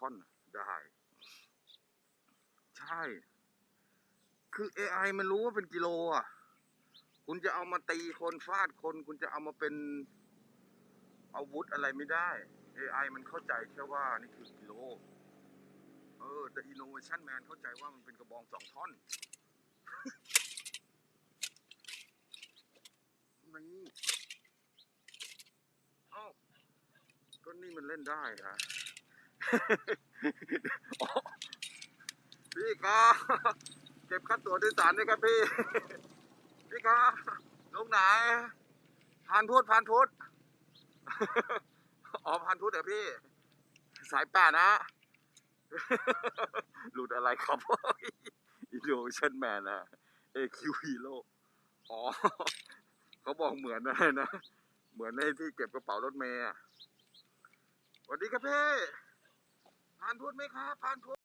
ท่อนได้ ใช่ คือ AI มันรู้ว่าเป็นกิโลอะ คุณจะเอามาตีคนฟาดคน คุณจะเอามาเป็นอาวุธอะไรไม่ได้ AI มันเข้าใจแค่ว่านี่คือกิโล เออ แต่ Innovation Man เข้าใจว่ามันเป็นกระบองสองท่อนนี่เอ้าก็นี่มันเล่นได้นะ พี่ก็เก็บค่าตั๋วโดยสารด้วยครับพี่ พี่ก็ลงไหนผ่านพุทธผ่านพุทธอ๋อผ่านพุทธเหรอพี่ สายแปดนะ หลุดอะไรครับอินโดเชนแมนนะ AQ Hero อ๋อ เขาบอกเหมือนอะไรนะ เหมือนในที่เก็บกระเป๋ารถเมย์สวัสดีครับพี่ ผ่านพุทธไหมครับผ่านพุทธ